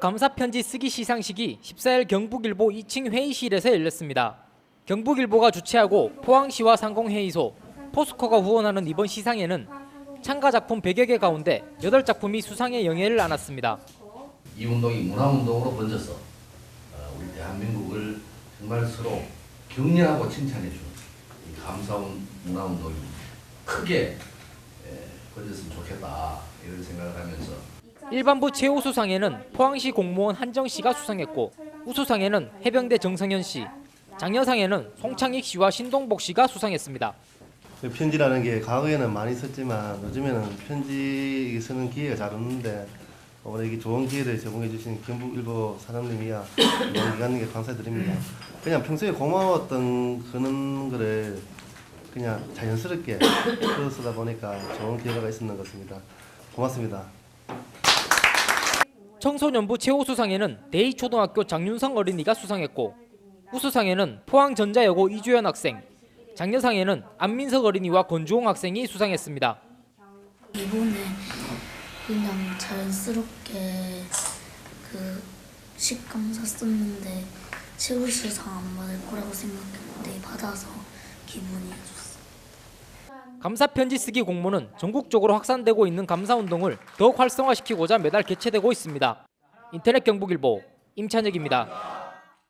감사 편지 쓰기 시상식이 14일 경북일보 2층 회의실에서 열렸습니다. 경북일보가 주최하고 포항시와 상공회의소, 포스코가 후원하는 이번 시상에는 참가 작품 100여 개 가운데 8작품이 수상의 영예를 안았습니다. 이 운동이 문화운동으로 번져서 어, 우리 대한민국을 정말 서로 격려하고 칭찬해주는 이 감사운 문화운동이 크게 에, 번졌으면 좋겠다 이런 생각을 하면서 일반부 최우수상에는 포항시 공무원 한정 씨가 수상했고 우수상에는 해병대 정성현 씨, 장려상에는 송창익 씨와 신동복 씨가 수상했습니다. 그 편지라는 게 과거에는 많이 썼지만 요즘에는 편지 쓰는 기회가 잘 없는데 오늘 이게 좋은 기회를 제공해 주신 경북일보 사장님이야 이번 기관님께 감사드립니다. 그냥 평소에 고마웠던 그런 거를 그냥 자연스럽게 쓰다 보니까 좋은 기회가 있었는 것 같습니다. 고맙습니다. 청소년부 최우수상에는 대희초등학교 장윤성 어린이가 수상했고 우수상에는 포항전자여고 이주연 학생, 장려상에는 안민석 어린이와 권주홍 학생이 수상했습니다. 이번에 그냥 자연스럽게 그 식감 샀었는데 최우수상 안 받을 거라고 생각했는데 받아서. 감사 편지 쓰기 공모는 전국적으로 확산되고 있는 감사 운동을 더욱 활성화시키고자 매달 개최되고 있습니다. 인터넷 경북일보 임찬혁입니다.